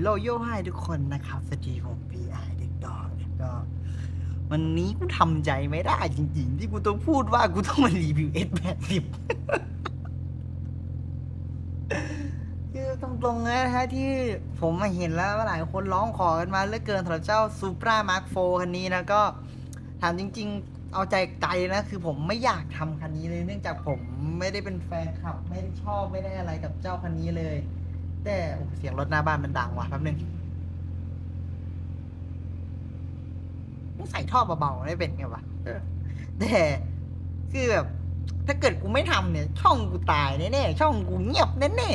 โลโย่ให้ทุกคนนะครับสวัสดีผมพีไอเด็กดอกเนี่ยก็วันนี้กูทำใจไม่ได้จริงๆ ที่กูต้องพูดว่ากูต้องมารีวิวเอสแปดสิบคือตรงๆนะฮะที่ผมมาเห็นแล้วหลายคนร้องขอกันมาเลือเกินสำหรับเจ้าซูปรามาร์คโฟคันนี้นะก็ถามจริง ๆ เอาใจใจนะ คือผมไม่อยากทำคันนี้เลย เนื่องจากผมไม่ได้เป็นแฟนคลับ ไม่ได้ชอบไม่ได้อะไรกับเจ้าคันนี้เลย แต่เสียงรถหน้าบ้านมันดังว่ะแป๊บนึงต้องใส่ท่อเบาๆได้เป็นไงวะแต่คือแบบ ถ้าเกิดกูไม่ทำเนี่ย ช่องกูตายแน่ๆช่องกูเงียบแน่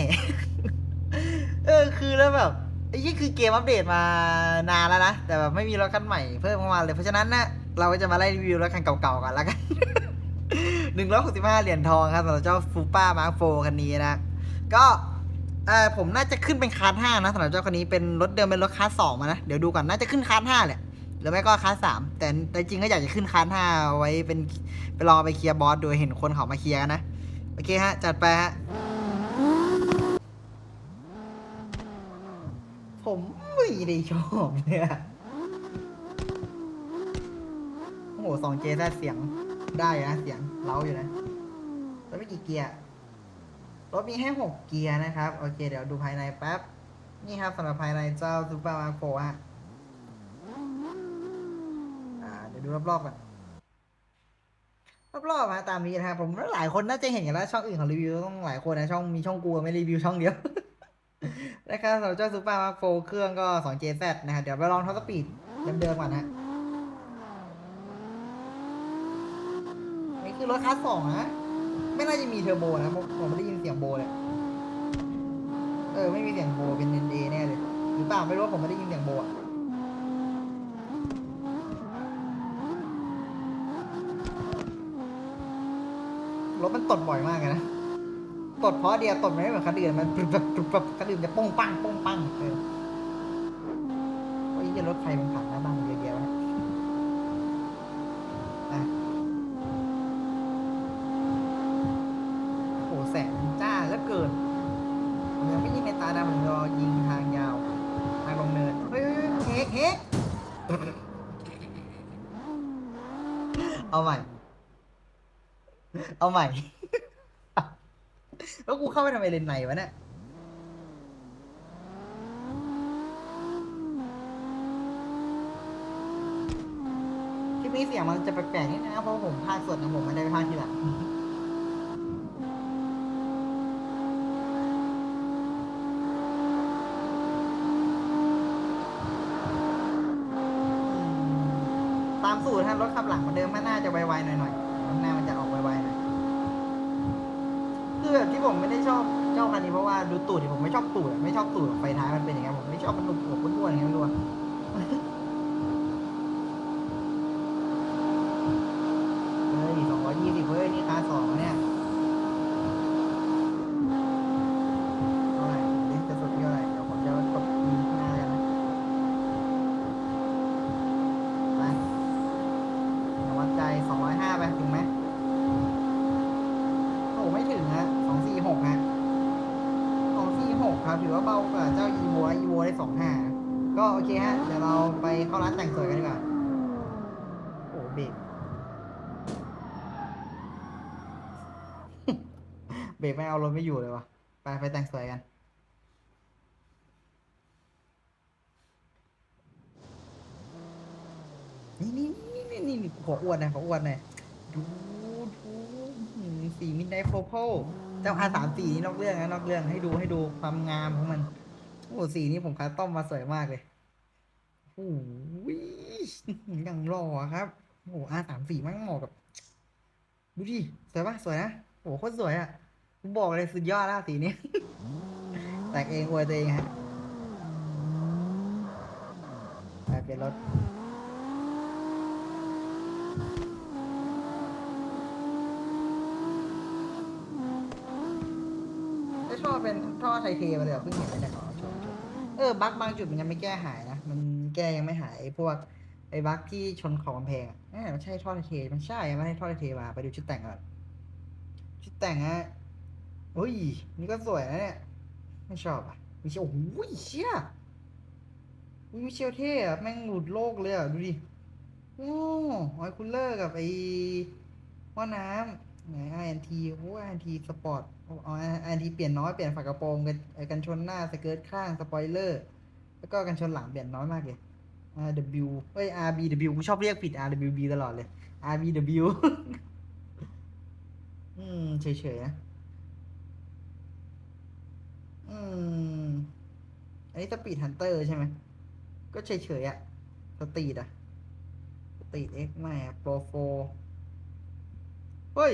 ๆเออคือแล้วแบบไอ้ยี่คือเกมอัปเดตมานานแล้วนะ แต่แบบไม่มีรถคันใหม่เพิ่มเข้ามาเลย เพราะฉะนั้นนะเราก็จะมาไล่รีวิวรถคันเก่าๆกันแล้วกันหนึ่งร้อยหกสิบห้าเหรียญทองครับสำหรับเจ้าฟูป้ามาร์คโฟคันนี้นะ ก็ เออผมน่าจะขึ้นเป็นคาร์ดห้านะสำหรับเจ้าคันนี้เป็นรถเดิมเป็นรถคาร์ดสองมานะเดี๋ยวดูก่อนน่าจะขึ้นคาร์ดห้าแหละหรือไม่ก็คาร์ดสามแต่แต่จริงก็อยากจะขึ้นคาร์ดห้าไว้เป็นไปรอไปเคลียร์บอสโดยเห็นคนเขามาเคลียร์นะโอเคฮะจัดไปฮะผมไม่ได้ชอบเนี่ยโอ้โหสองเจแซเสียงได้นะเสียงเล้าอยู่นะแล้วไม่กี่เกียร์ รถมีแค่หกเกียร์นะครับ โอเค เดี๋ยวดูภายในแป๊บ นี่ครับสำหรับภายในเจ้าซูเปอร์มาร์โฟะอ่า เดี๋ยวดูรอบๆกันรอบๆมาตามนี้นะครับผมว่าหลายคนน่าจะเห็นกันแล้วช่องอื่นเขารีวิวต้องหลายคนนะช่องมีช่องกูไม่รีวิวช่องเดียวนะครับสำหรับเจ้าซูเปอร์มาร์โฟเครื่องก็ 2JZ นะครับเดี๋ยวไปลองท็อปสปีดเดิมๆก่อนฮะนี่คือรถคลาสสองนะ ไม่น่าจะมีเทอร์โบนะผมผมไม่ได้ยินเสียงโบเลย เออไม่มีเสียงโบเป็นเอ็นเอแน่เลย หรือเปล่าไม่รู้ว่าผมไม่ได้ยินเสียงโบอะรถมันตดบ่อยมากเลยนะ ตดเพราะเดียวตดมันไม่เหมือนคันอื่นมันปรึบปรึบปรึบปรึบคันอื่นจะป้งปังป้งปังเออว่าอีกรถใครมันผ่านหน้าบ้านเยอะแยะวะเนี่ยอะ โอ้โหแสงจ้าแล้วเกินเมืองไม่ยิงในตาดำมันรอยิงทางยาว ทางลงเนิน เฮ้ยเฮ้ยเฮ้ยเอาใหม่ เอาใหม่ แล้วกูเข้าไปทำไมเลนในวะเนี่ย คลิปนี้เสียงมันจะแปลกๆนิดนะ เพราะผมพากย์สดนะผมไม่ได้พากย์ทีหลัง ตามสูตรถ้ารถขับหลังเหมือนเดิมมันน่าจะไวๆหน่อยๆข้างหน้ามันจะออกไวๆหน่อย คือแบบที่ผมไม่ได้ชอบเจ้าคันนี้เพราะว่าดูตูดที่ผมไม่ชอบตูดอะไม่ชอบตูดไฟท้ายมันเป็นอย่างเงี้ยผมไม่ชอบมันหนุบหัวอ้วนๆอย่างเงี้ยไม่รู้อะเฮ้ยสองร้อยยี่สิบเฮ้ยนี่คาสองเนี่ยเท่าไหร่เล่นจะสุดที่เท่าไหร่เดี๋ยวผมจะตบยิงข้างหน้ากันนะไป วัดใจสองร้อยห้าไป ถึงไหมโอ้ไม่ถึงฮะสองสี่หกฮะสองสี่หกครับ ถือว่าเบากว่าเจ้าอีโวอีโวได้สองห้าก็โอเคฮะ เดี๋ยวเราไปเข้าร้านแต่งสวยกันดีกว่า โอ้เบรกเบรกไม่เอารถไม่อยู่เลยวะไปไปแต่งสวยกัน นี่นี่นี่นี่นี่นี่ขออวดหนะขออวดหน่อยดูดูหืมสีมิดไนท์โพโพเจ้าอาสามสีนี่นอกเรื่องนะนอกเรื่องให้ดูให้ดูความงามของมัน โอ้สีนี้ผมคัสตอมมาสวยมากเลย โอ้ยอย่างหล่อครับ โอ้อาสามสี่มั่งเหมาะกับ ดูดิ สวยปะสวยนะ โอ้โหโคตรสวยอะบอกเลยสุดยอดแล้วสีนี้ แต่งเองอวยตัวเองฮะไปเป็นรถไม่ชอบเป็นท่อไทเทมาเลยเหรอเพิ่งเห็นเลยเนี่ยอ๋อชอบเออบั๊กบางจุดมันยังไม่แก้หายนะ ก้ยังไม่หายไอ้พวกไอ้บั๊กที่ชนขอบกำแพงอะเอ้ยมันใช่ท่อเท มันใช่ไม่ใช่ท่อเทมาไปดูชุดแต่งก่อนชุดแต่งฮะอุ้ยนี่ก็สวยนะเนี่ยไม่ชอบอะม่ใช่โอ้โหเชี่ยอุ้ยมิเชลเท่อะแม่งหลุดโลกเลยอะดูดิโอ้ออยคูลเลอร์กับไอ้หม้อน้ำไหน INT โอ้ INT สปอร์ตเอา INT เปลี่ยนน้อยเปลี่ยนฝากระโปรงกันกันชนหน้าสเกิร์ตข้างสปอยเลอร์ แล้วก็กันชนหลังเปลี่ยนน้อยมากเลย RW เอ้ย RBW กูชอบเรียกผิด RWB ตลอดเลย RBW อืมเฉยๆนะอืม อันนี้สปีดฮันเตอร์ใช่ไหม ก็เฉยๆอะสตีดอะสตีดเอ็กไม่อะโปรโฟเฮ้ย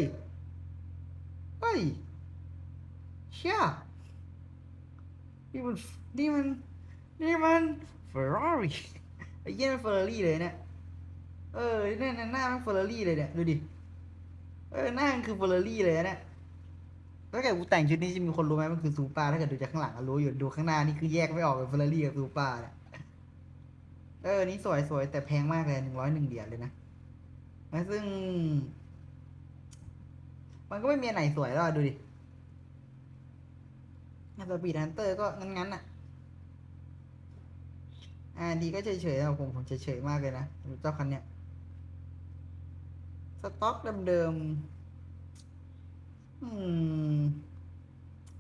เฮ้ย เชี่ยนี่มันนี่มันนี่มันเฟอร์รารี่ ไอ้เหี้ยมันเฟอร์รารี่เลยเนี่ย เออเนี่ยเนี่ยหน้ามันเฟอร์รารี่เลยเนี่ย ดูดิ เออหน้ามันคือเฟอร์รารี่เลยนะเนี่ยถ้าเกิดกูแต่งชุดนี้จะมีคนรู้ไหมมันคือซูเปอร์ถ้าเกิดดูจากข้างหลังก็รู้อยู่ ดูข้างหน้านี่คือแยกไม่ออกเป็นเฟอร์รารี่กับซูเปอร์เนี่ยเออ นี่สวยสวยแต่แพงมากเลยหนึ่งร้อยหนึ่งเหรียญเลยนะซึ่ง มันก็ไม่มีไหนสวยแล้วอะดูดิสปีดฮันเตอร์ก็งั้นๆอะ อ่าดีก็เฉยๆนะผมผมเฉยๆมากเลยนะเจ้าคันเนี้ยสต็อกเดิมๆอืม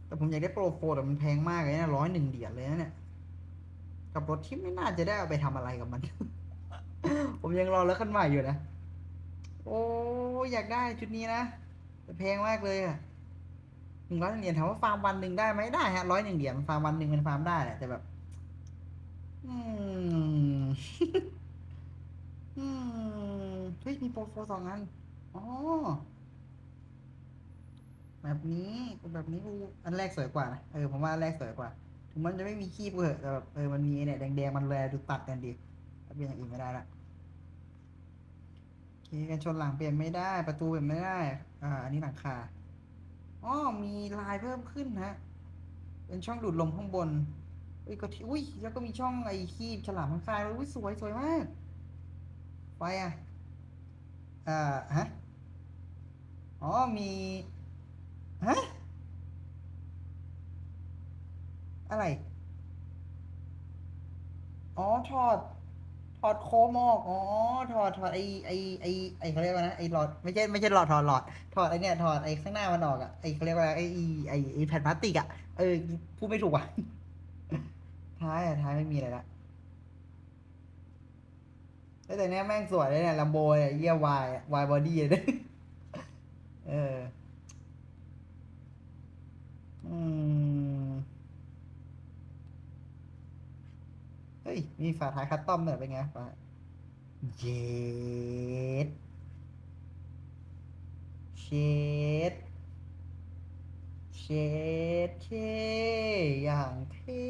แต่ผมอยากได้โปรโฟแต่มันแพงมากเลยนะร้อยหนึ่งเหรียญเลยนะเนี่ย กับรถที่ไม่น่าจะได้เอาไปทำอะไรกับมัน ผมยังรอรถคันใหม่อยู่นะ โอ้อยากได้ชุดนี้นะแต่แพงมากเลยอะหนึ่งร้อยเหรียญถามว่าฟาร์มวันหนึ่งได้ไหมได้ฮะร้อยหนึ่งเหรียญมันฟาร์มวันหนึ่งมันฟาร์มได้แหละแต่แบบ อืม อืม เฮ้ย มีโปรโฟสองอัน อ๋อ แบบนี้แบบนี้กูอันแรกสวยกว่านะ เออ ผมว่าอันแรกสวยกว่า ถึงมันจะไม่มีขี้เผื่อแต่แบบเออ มันมีเนี่ยแดงๆ มันแลดูตัดกันดีถ้าเป็นอย่างอื่นไม่ได้ละโอเคกันชนหลังเปลี่ยนไม่ได้ ประตูเปลี่ยนไม่ได้ อ่า อันนี้หลังคา อ๋อ มีลายเพิ่มขึ้นฮะ เป็นช่องดูดลมข้างบน อุ้ยก็อุ้ยแล้วก็มีช่องไอ้คีบฉลามข้างซ้ายด้วยอุ้ยสวยสวยมากไฟอะอ่าฮะอ๋อมีฮะอะไร อ๋อถอด ถอดโคมออก อ๋อ ถอด ถอดไอไอไอไอเขาเรียกว่านะ ไอหลอด ไม่ใช่ ไม่ใช่หลอด ถอดหลอด ถอดไอเนี่ย ถอดไอข้างหน้ามันออกอะไอเขาเรียกว่าไอไอไอแผ่นพลาสติกอะเออ พูดไม่ถูกว่ะ ท้ายอะท้ายไม่มีอะไรละแต่เนี้ยแม่งสวยเลยเนี่ยลัมโบเนี่ยเยี่ยวาย วายบอดี้เลยเออ อืม เฮ้ย มีฝาท้ายคัสตอมเนี่ยเป็นไงฝาเย็ดเชดเชดเท่อย่างเท่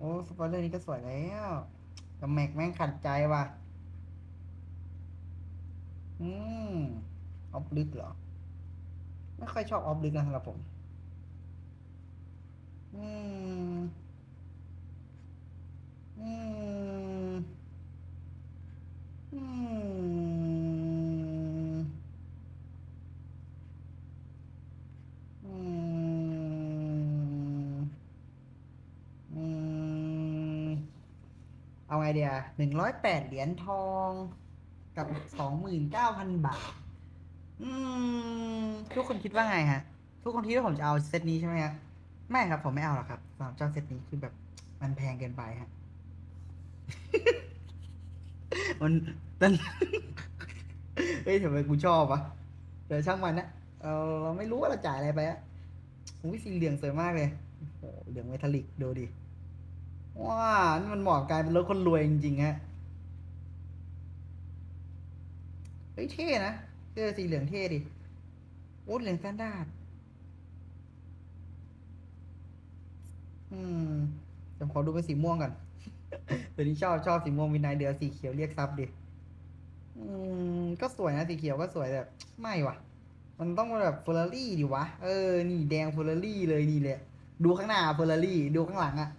โอ้สปอยเลอร์นี้ก็สวยแล้วแต่แม็กแม่งขัดใจว่ะ อืมออฟลึกเหรอ ไม่ค่อยชอบออฟลึกนะสำหรับผม อืม อืม อืม อืม อืม เอาไงเดียหนึ่งร้อยแปดเหรียญทองกับสองหมื่นเก้าพันบาท อืม ทุกคนคิดว่าไงฮะ ทุกคนคิดว่าผมจะเอาเซตนี้ใช่ไหมฮะ ไม่ครับ ผมไม่เอาหรอกครับสำหรับเจ้าเซตนี้คือแบบมันแพงเกินไปฮะ มันมันเฮ้ยทำไมกูชอบวะแต่ช่างมันนะเราเราไม่รู้ว่าเราจ่ายอะไรไปอะอุ้ยสีเหลืองสวยมากเลย เหลืองเมทัลลิกดูดิ ว้านี่มันเหมาะกับการเป็นรถคนรวยจริงๆฮะเฮ้ยเท่นะเสื้อสีเหลืองเท่ดิโอ้เหลืองสแตนดาร์ดอืมเดี๋ยวขอดูเป็นสีม่วงก่อนเดี๋ยวนี้ชอบชอบสีม่วงวินัยเดือสีเขียวเรียกซับดิ อืม ก็สวยนะสีเขียวก็สวยแต่ไม่ว่ะ มันต้องแบบเฟอร์รารี่ดิวะ เออ นี่แดงเฟอร์รารี่เลยนี่เลยดูข้างหน้าเฟอร์รารี่ ดูข้างหลังอะ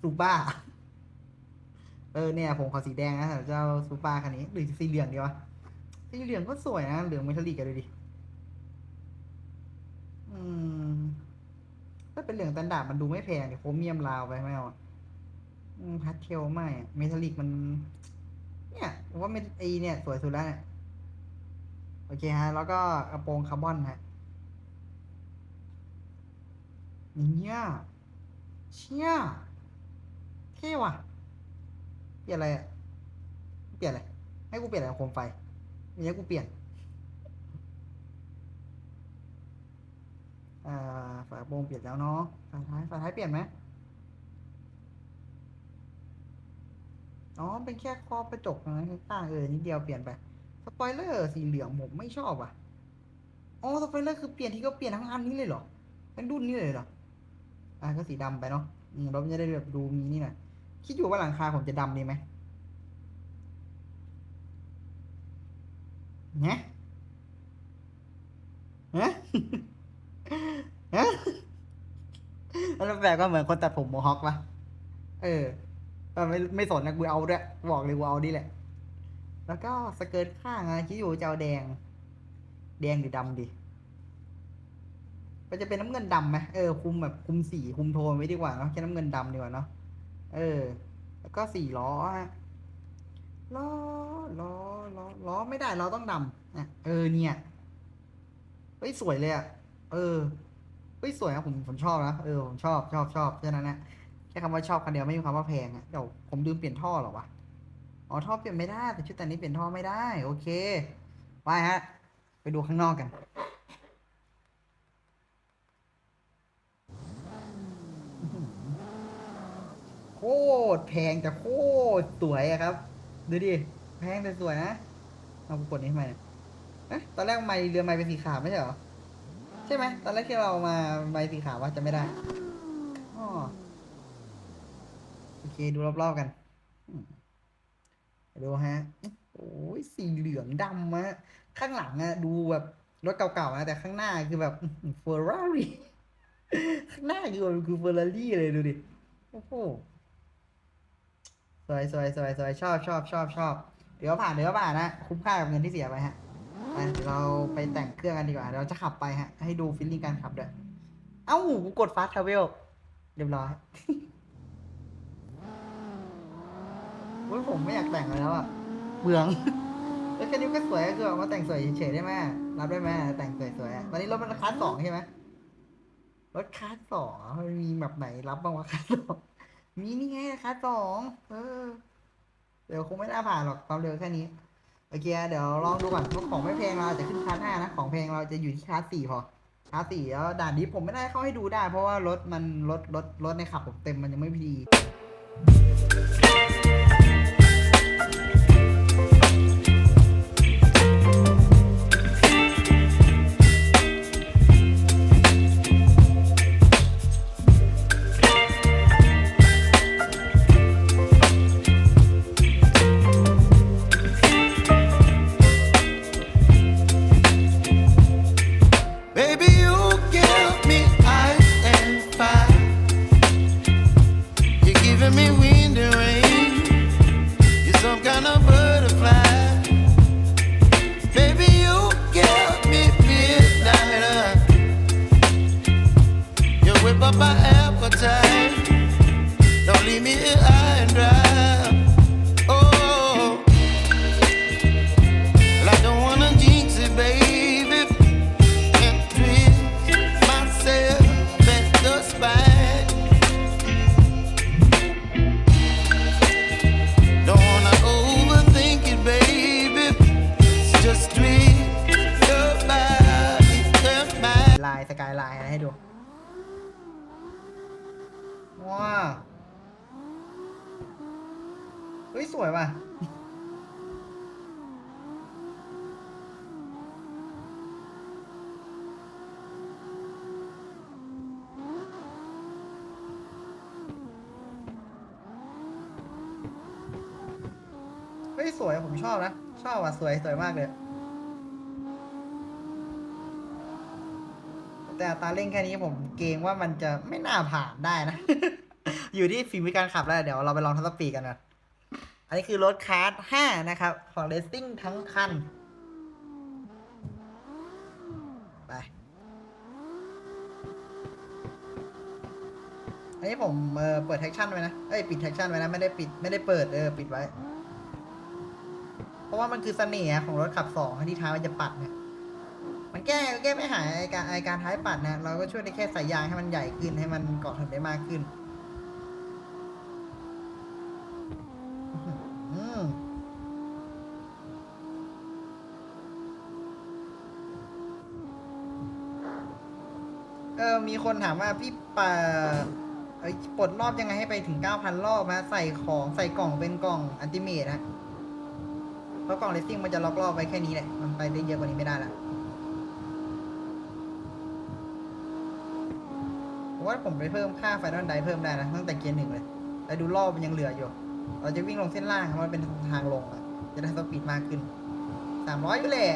ซูบ้า เออเนี่ย ผมขอสีแดงนะสำหรับเจ้าซูบ้าคันนี้ หรือสีเหลืองดีวะ สีเหลืองก็สวยนะ เหลืองเมทัลลิกกันดูดิ อืม ถ้าเป็นเหลืองสแตนดาร์ดมันดูไม่แพงเนี่ยโครเมียมลาวไปไม่เอาพาสเทลไม่ เมทัลลิกมัน เนี่ยผมว่าเมทไอเนี่ย สวยสุดแล้วเนี่ยโอเคฮะ แล้วก็กระโปรงคาร์บอนฮะเนี่ยเชี่ย เท่ว่ะ เปลี่ยนอะไรอะ เปลี่ยนอะไร ให้กูเปลี่ยนอะไรโคมไฟม่ให้กูเปลี่ยน อ่า ฝาโปรงเปลี่ยนแล้วเนาะ ฝาท้าย ฝาท้ายเปลี่ยนไหมอ๋อ เป็นแค่ครอบกระจกนะข้างๆเออ นิดเดียวเปลี่ยนไป สปอยเลอร์สีเหลืองผมไม่ชอบอะ อ๋อ สปอยเลอร์คือเปลี่ยนที่ก็เปลี่ยนทั้งอันนี้เลยเหรอทั้งรุ่นนี้เลยเหรอ อะก็สีดำไปเนาะอืมเราจะได้แบบดูมีนี่หน่อย คิดอยู่ว่าหลังคาผมจะดำดีไหมเนี่ยฮะฮะแล้วแบบก็เหมือนคนตัดผมโมฮอคปะเออไม่ไม่สนนะกูเอาด้วยบอกเลยกูเอาดีแหละ แล้วก็สเกิร์ตข้างอะคิดอยู่จะเอาแดง แดงหรือดำดีมันจะเป็นน้ำเงินดำไหมเออคุมแบบคุมสีคุมโทนไว้ดีกว่าเนาะแค่น้ำเงินดำดีกว่าเนาะ เออ แล้วก็สี่ล้อฮะล้อล้อล้อล้อไม่ได้ล้อต้องดำอะเออเนี่ยเฮ้ยสวยเลยอะเออเฮ้ยสวยนะผมผมชอบนะเออผมชอบชอบชอบแค่นั้นนะแค่คำว่าชอบคันเดียวไม่มีคำว่าแพงอะเดี๋ยวผมลืมเปลี่ยนท่อหรอวะอ๋อท่อเปลี่ยนไม่ได้แต่ชุดแต่นี้เปลี่ยนท่อไม่ได้ โอเค ไปฮะ ไปดูข้างนอกกัน โคตรแพงแต่โคตรสวยอะครับ ดูดิ แพงแต่สวยนะเอากดนี้ทำไมเนี่ยเอ๊ะตอนแรกไมค์เรือไมค์เป็นสีขาวไม่ใช่เหรอ ใช่ไหม ตอนแรกที่เรามาไมค์สีขาวว่าจะไม่ได้โอเค ดูรอบๆกัน ดูฮะ โอ้ยสีเหลืองดำอะข้างหลังอะดูแบบรถเก่าๆนะแต่ข้างหน้าคือแบบเฟอร์รารี่ข้างหน้าคือคือเฟอร์รารี่เลยดูดิ โอ้โห วยสวยสวยสวยชอบชอบชอบชอบเดี๋ยวผ่านเดี๋ยวผ่านนะ คุ้มค่ากับเงินที่เสียไปฮะไปเดี๋ยวเราไปแต่งเครื่องกันดีกว่า เราจะขับไปฮะ ให้ดูฟีลลิ่งการขับด้วย เอ้ากูกดฟาสทราเวลเรียบร้อยอุ้ยผมไม่อยากแต่งเลยแล้วอะเบืองแล้วแค่นี้ก็สวยก็คือเอามาแต่งสวยเฉยๆได้ไหมรับได้ไหมแต่งสวยๆตอนนี้รถมันคลาสสองใช่ไหมรถคลาสสองมันมีแบบไหนรับบ้างวะคลาสสอง มีนี่ไงนะคะสองเออ เดี๋ยวคงไม่น่าผ่านหรอกความเร็วแค่นี้โอเคเดี๋ยวลองดูก่อนว่าของไม่แพงเราจะขึ้นคลาสห้านะ ของแพงเราจะอยู่ที่คลาสสี่พอคลาสสี่แล้วด่านนี้ผมไม่ได้เข้าให้ดูได้ เพราะว่ารถมันรถรถรถในขับผมเต็มมันยังไม่พอดี อบอะสวยสวยมากเลย แต่อัตราเร่งแค่นี้ผมเกรงว่ามันจะไม่น่าผ่านได้นะ อยู่ที่ฝีมือการขับแล้วเดี๋ยวเราไปลองทัสปีดกันนะอันนี้คือรถคาร์ด5นะครับ ของเลสซิ่งทั้งคัน ไป อันนี้ผมเเปิดแท็กชั่นไว้นะ เอ้ย ปิดแท็กชั่นไว้นะ ไม่ได้ปิด ไม่ได้เปิด เออ ปิดไว้ เพราะว่ามันคือเสน่ห์ของรถขับสองที่ท้ายมันจะปัดเนี่ยมันแก้แก้ไม่หายไอการไอการท้ายปัดนะเราก็ช่วยได้แค่ใส่ยางให้มันใหญ่ขึ้นให้มันเกาะถนนได้มากขึ้นอือหือเออ มีคนถามว่าพี่ปาปลดรอบยังไงให้ไปถึง 9,000 รอบนะใส่ของใส่กล่องเป็นกล่องอันติเมทนะ ราะกล่องเลสซิ่งมันจะล็อกรอบไว้แค่นี้แหละ มันไปได้เยอะกว่านี้ไม่ได้ละผมว่าผมไปเพิ่มค่าไฟนอลไดเพิ่มได้นะตั้งแต่เกียร์หนึ่งเลย แต่ดูรอบมันยังเหลืออยู่ เราจะวิ่งลงเส้นล่างครับมันเป็นทางลงอะจะได้สปีดมากขึ้นสามร้อยอยู่แหละ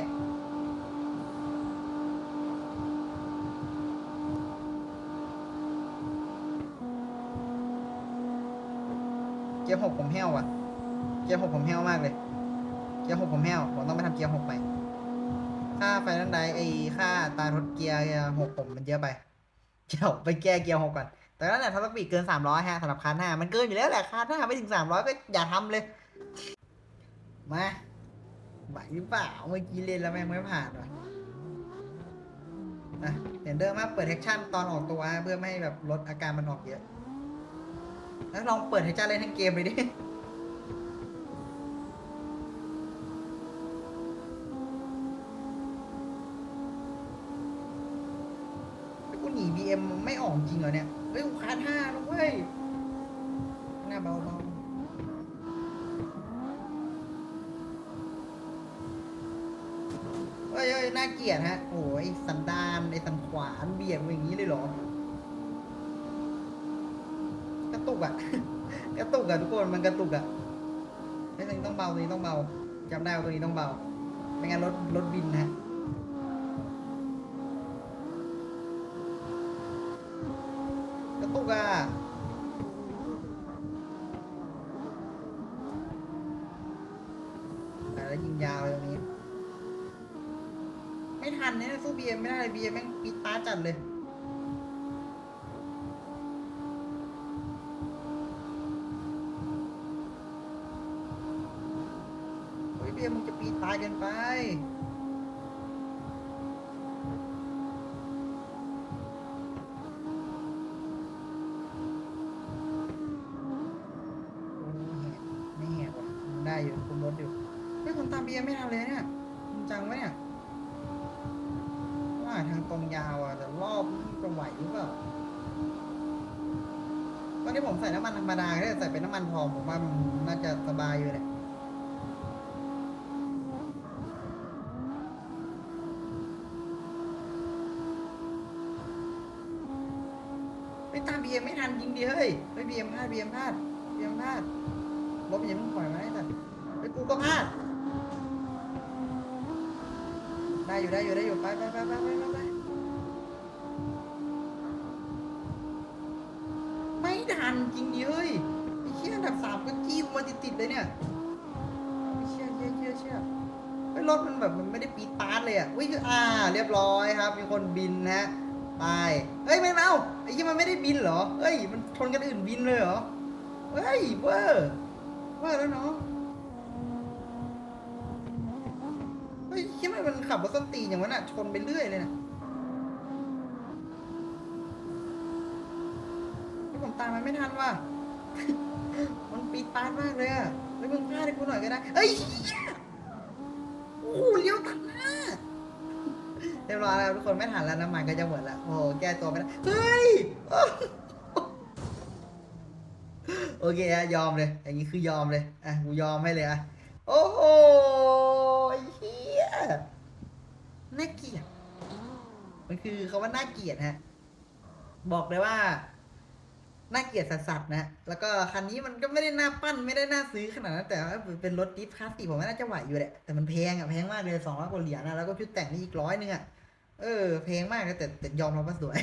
เกียร์หกผมแห้วอะ เกียร์หกผมแห้วมากเลย เกียร์หกผมแห้วผมต้องไปทำเกียร์หกใหม่ค่าไฟนั้นใดไอ้ค่าตารถเกียร์หกผมมันเยอะไปเดี๋ยวไปแก้เกียร์หกก่อน แต่นั่นแหละทัสปีดเกินสามร้อยฮะสำหรับคาร์หน้ามันเกินอยู่แล้วแหละคาร์หน้าไม่ถึงสามร้อยก็อย่าทำเลย มาไหวหรือเปล่าเมื่อกี้เล่นแล้วแม่งไม่ผ่านว่ะอะเห็นเดิมมาเปิดแท็กชั่นตอนออกตัวเพื่อไม่ให้แบบลดอาการมันออกเยอะ แล้วลองเปิดแท็กชั่นเล่นทั้งเกมเลยดิ อ็มไม่ออกจริงเหรอเนี่ยเฮ้ยกูคาท่าแล้วเว้ยหน้าเบาเบาเฮ้ยเฮ้ยน่าเกลียดฮะ โอ้ยสันดานไอ้สันขวานเบียดมาอย่างนี้เลยเหรอกระตุกอะกระตุกอะทุกคนมันกระตุกอะไอ้ตัวนี้ต้องเบาตัวนี้ต้องเบาจำได้ว่าตัวนี้ต้องเบาไม่งั้นรถรถบินนะฮะ กระตุกอะแต่แล้วยิงยาวเลยตรงนี้ ไม่ทันเนี่ยสู้บีเอ็มไม่ได้เลยบีเอ็มแม่ง ปีดป้าดจัดเลย เฮ้ยเบีเอ็มมึงจะปีดตายกันไป รรมดาก็ได้ใส่เป็นน้ำมันทองผมว่ามันน่าจะสบายอยู่เลยไปตามบีเอ็มไม่ทันจริงดิเฮ้ยไปบีเอ็มพลาดบีเอ็มพลาดบีเอ็มพลาดรถมันยังไม่ปล่อยมาได้แต่ไปกูก็พลาดได้อยู่ได้อยู่ได้อยู่ไปไปไปไปไปไปไปไม่ทันจริงดิเฮ้ยไอ้เชี่ยอันดับสามก็จี้กูมา ติดเลยเนี่ยเชี่ยเชี่ยเชี่ยเชี่ยไอ้รถมันแบบมันไม่ได้ปีดปาร์ตเลยอะวิ่งอ่า เรียบร้อยครับ มีคนบินนะฮะไปเฮ้ยไม่เอาไอ้เชี่มันไม่ได้บินเหรอเฮ้ยมันชนกันอื่นบินเลยเหรอเฮ้ยเวอร์เวอร์แล้วเนาะเฮ้ยคิดว่มันขับรถส้นตีนอย่างนั้นอะชนไปเรื่อยเลยนะที่ผมตามมันไม่ทันว่ะ มันปีดปาดมากเลยอะแล้วมึงพลาดให้กูหน่อยก็ได้ เอ้ยเหี้ยโอ้โหเลี้ยวตัดหน้าเรียบร้อยแล้วทุกคนไม่ทันแล้วน้ำมันก็จะหมดแล้ว โอ้โหแก้ตัวไม่ได้ เฮ้ย โอเคอะยอมเลย อย่างนี้คือยอมเลย อะ กูยอมให้เลยอะโอ้โหเฮียน่าเกลียด มันคือคาว่าน่าเกลียดฮะ บอกเลยว่า น่าเกลียดสัสๆนะ แล้วก็คันนี้มันก็ไม่ได้น่าปั้นไม่ได้น่าซื้อขนาดนั้นแต่ว่าเป็นรถดิฟคลาสสิกผมว่าน่าจะไหวอยู่แหละ แต่มันแพงอะแพงมากเลยสองร้อยกว่าเหรียญนะแล้วก็ชุดแต่งนี่อีกร้อยนึงอะ เออแพงมากแต่แต่ยอมรับว่าสวย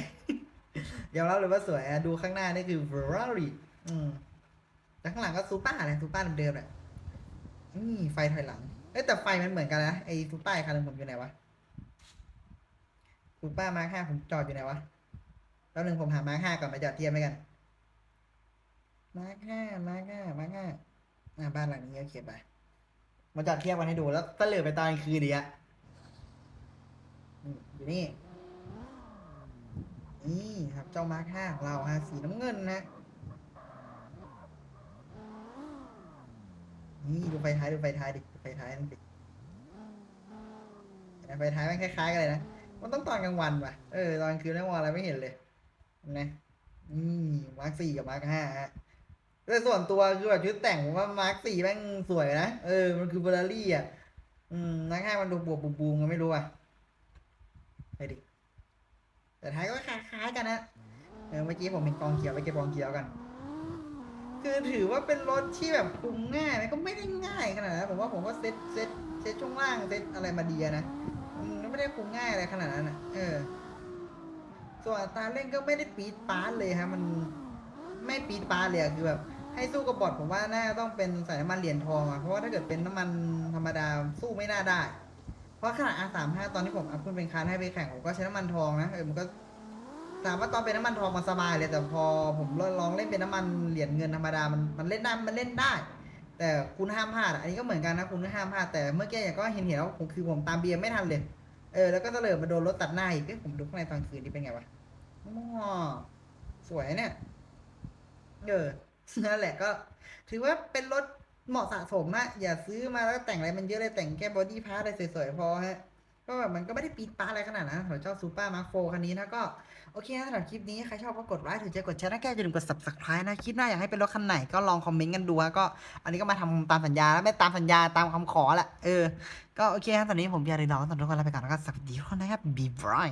ยอมรับเลยว่าสวยดูข้างหน้านี่คือ Ferrari อืมแต่ข้างหลังก็ซูเปอร์เลยซูเปอร์เดิมๆแหละนี่ไฟถอยหลัง เอ้แต่ไฟมันเหมือนกันนะไอ้ซูเปอร์คันนึงผมอยู่ไหนวะซูเปอร์มาร์คห้าผมจอดอยู่ไหนวะแล้วหนึ่งผมหามาร์คห้าก่อนมาจอดเทียบไว้กัน มาคห้ามาคห้ามาคห้าอ่าบ้านหลังนี้โอเคไปมาจอดเทียบกันให้ดูแล้วตะเหลือไปตอนกลางคืนดีอะอยู่นี่ นี่ครับเจ้ามาคห้าของเราฮะสีน้ำเงินนะ นี่ดูไฟท้ายดูไฟท้ายดิดูไฟท้ายนั่นดิไฟท้ายมันคล้ายๆกันเลยนะ มันต้องตอนกลางวันป่ะ เออตอนกลางคืนไม่มองอะไรไม่เห็นเลยนะนี่มาร์คสี่กับมาร์คห้าฮะ โดยส่วนตัวคือแบบชุดแต่งผมว่ามาร์คสี่แม่งสวยนะ เออ มันคือเบอร์รี่อะ อืมมาร์คห้ามันดูบวบบูมๆกันไม่รู้อะไปดิ แต่ท้ายก็คล้ายๆกันนะ เออ เมื่อกี้ผมเห็นกองเขียวไปเก็บกองเขียวกัน คือถือว่าเป็นรถที่แบบคุมง่ายไหมก็ไม่ได้ง่ายขนาดนั้นผมว่าผมก็เซ็ตเซ็ตเซ็ตช่วงล่างเซ็ตอะไรมาดีนะอืมไม่ได้คุมง่ายอะไรขนาดนั้นอะ เออ ส่วนตาเร่งก็ไม่ได้ปี๊ดปาร์เลยฮะ มัน ไม่ปีดปาเลยอะคือแบบให้สู้กับบอทผมว่าน่าต้องเป็นใส่น้ำมันเหรียญทองอะเพราะว่าถ้าเกิดเป็นน้ำมันธรรมดาสู้ไม่น่าได้ เพราะขนาด R35 ตอนที่ผมอัพขึ้นเป็นคานให้ไปแข่งผมก็ใช้น้ำมันทองนะเออมันก็ถามว่าตอนเป็นน้ำมันทองมันสบายเลยแต่พอผมลองเล่นเป็นน้ำมันเหรียญเงินธรรมดามันมันเล่นได้มันเล่นได้ แต่คุณห้ามพลาดอันนี้ก็เหมือนกันนะคุณห้ามพลาดแต่เมื่อกี้อย่างก็เห็นเห็นแล้วผมคือผมตามเบียร์ไม่ทันเลยเออแล้วก็เสลิมมาโดนรถตัดหน้าอีกเอ้ยผมดูข้างในตอนคืนนี่เป็นไงวะม้อสวยเนี่ย เออนั่นแหละก็ ถือว่าเป็นรถเหมาะสะสมอะอย่าซื้อมาแล้วแต่งอะไรมันเยอะเลยแต่งแค่บอดี้พาร์ทอะไรสวยๆพอฮะก็แบบมันก็ไม่ได้ปีดป้าอะไรขนาดนั้นสำหรับเจ้าซูเปอร์มาร์คโฟคันนี้นะก็ โอเคนะสำหรับคลิปนี้ ใครชอบก็กดไลค์ถือใจกดแชร์นะแก้วอย่าลืมกด subscribe นะ คลิปหน้าอยากให้เป็นรถคันไหนก็ลองคอมเมนต์กันดูฮะก็ อันนี้ก็มาทำตามสัญญาแล้วไม่ตามสัญญาตามคำขอแหละเออ ก็โอเคครับตอนนี้ผมพี่อารีรอตอนทุกคนลาไปก่อนแล้วก็สวัสดีทุกคนนะครับบีบราย